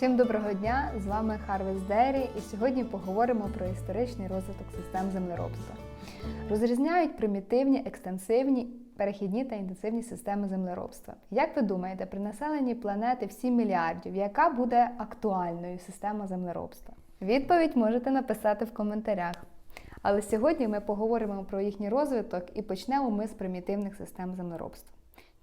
Всім доброго дня! З вами Harvest Dairy і сьогодні поговоримо про історичний розвиток систем землеробства. Розрізняють примітивні, екстенсивні, перехідні та інтенсивні системи землеробства. Як ви думаєте, при населенні планети в 7 мільярдів, яка буде актуальною система землеробства? Відповідь можете написати в коментарях. Але сьогодні ми поговоримо про їхній розвиток і почнемо ми з примітивних систем землеробства.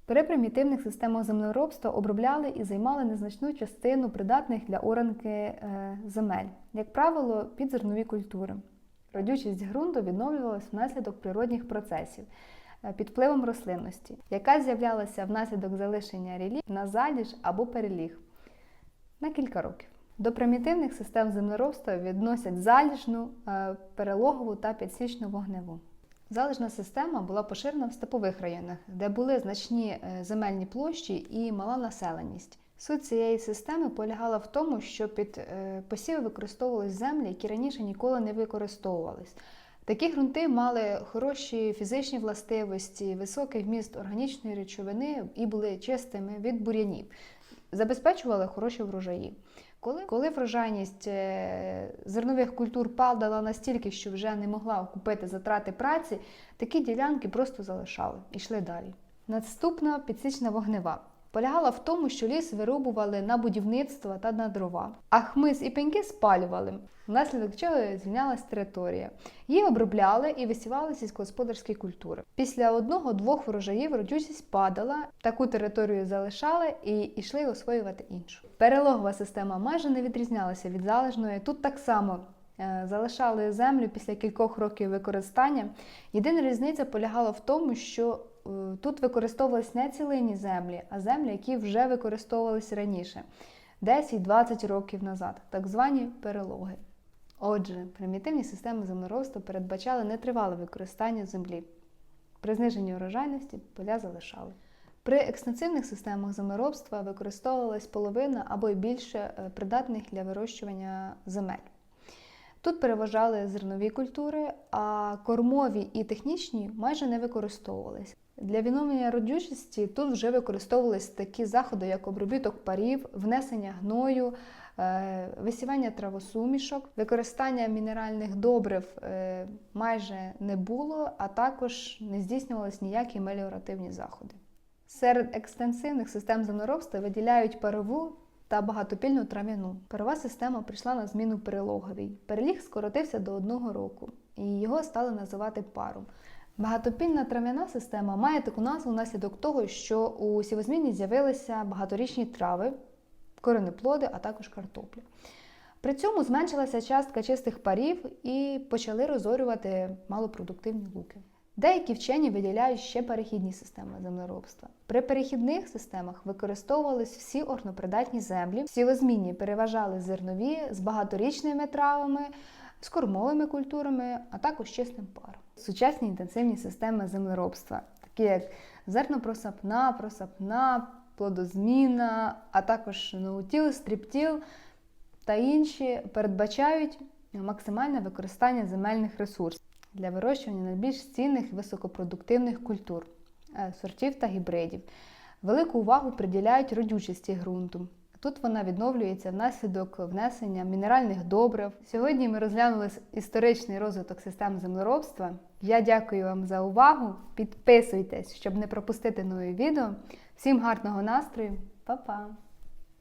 При примітивних системах землеробства обробляли і займали незначну частину придатних для оранки е, земель, як правило, підзернові культури. Родючість ґрунту відновлювалася внаслідок природних процесів е, під впливом рослинності, яка з'являлася внаслідок залишення рілі на заліж або переліг на кілька років. До примітивних систем землеробства відносять заліжну, е, перелогову та підсічну вогневу. Залежна система була поширена в степових районах, де були значні е, земельні площі і мала населеність. Суть цієї системи полягала в тому, що під е, посіви використовувались землі, які раніше ніколи не використовувались. Такі ґрунти мали хороші фізичні властивості, високий вміст органічної речовини і були чистими від бур'янів, забезпечували хороші врожаї. Коли, коли врожайність е, зернових культур падала настільки, що вже не могла окупити затрати праці, такі ділянки просто залишали і йшли далі. Наступна підсічна вогнева полягала в тому, що ліс вирубували на будівництво та на дрова, а хмиз і пеньки спалювали, внаслідок чого звільнялась територія. Її обробляли і висівали сільськогосподарські культури. Після одного-двох врожаїв родючість падала, таку територію залишали і йшли освоювати іншу. Перелогова система майже не відрізнялася від залежної. Тут так само е, залишали землю після кількох років використання. Єдина різниця полягала в тому, що тут використовувались не цілинні землі, а землі, які вже використовувалися раніше 10-20 років назад, так звані перелоги. Отже, примітивні системи землеробства передбачали нетривале використання землі. При зниженні урожайності поля залишали. При екстенсивних системах землеробства використовувалась половина або й більше е, придатних для вирощування земель. Тут переважали зернові культури, а кормові і технічні майже не використовувалися. Для відновлення родючості тут вже використовувалися такі заходи, як обробіток парів, внесення гною, е, висівання травосумішок, використання мінеральних добрив е, майже не було, а також не здійснювалися ніякі меліоративні заходи. Серед екстенсивних систем землеробства виділяють парову та багатопільну трав'яну. Парова система прийшла на зміну перелоговій. Переліг скоротився до одного року, і його стали називати паром. Багатопільна трав'яна система має таку назву внаслідок того, що у сівозміні з'явилися багаторічні трави, коренеплоди, а також картопля. При цьому зменшилася частка чистих парів і почали розорювати малопродуктивні луки. Деякі вчені виділяють ще перехідні системи землеробства. При перехідних системах використовувались всі орнопридатні землі, всі озмінні переважали зернові з багаторічними травами, з кормовими культурами, а також чистим паром. Сучасні інтенсивні системи землеробства, такі як зернопросапна, просапна, плодозміна, а також ноутіл, стріптіл та інші передбачають максимальне використання земельних ресурсів для вирощування найбільш цінних високопродуктивних культур, е, сортів та гібридів. Велику увагу приділяють родючості ґрунту. Тут вона відновлюється внаслідок внесення мінеральних добрив. Сьогодні ми розглянули історичний розвиток систем землеробства. Я дякую вам за увагу. Підписуйтесь, щоб не пропустити нові відео. Всім гарного настрою, Па-па!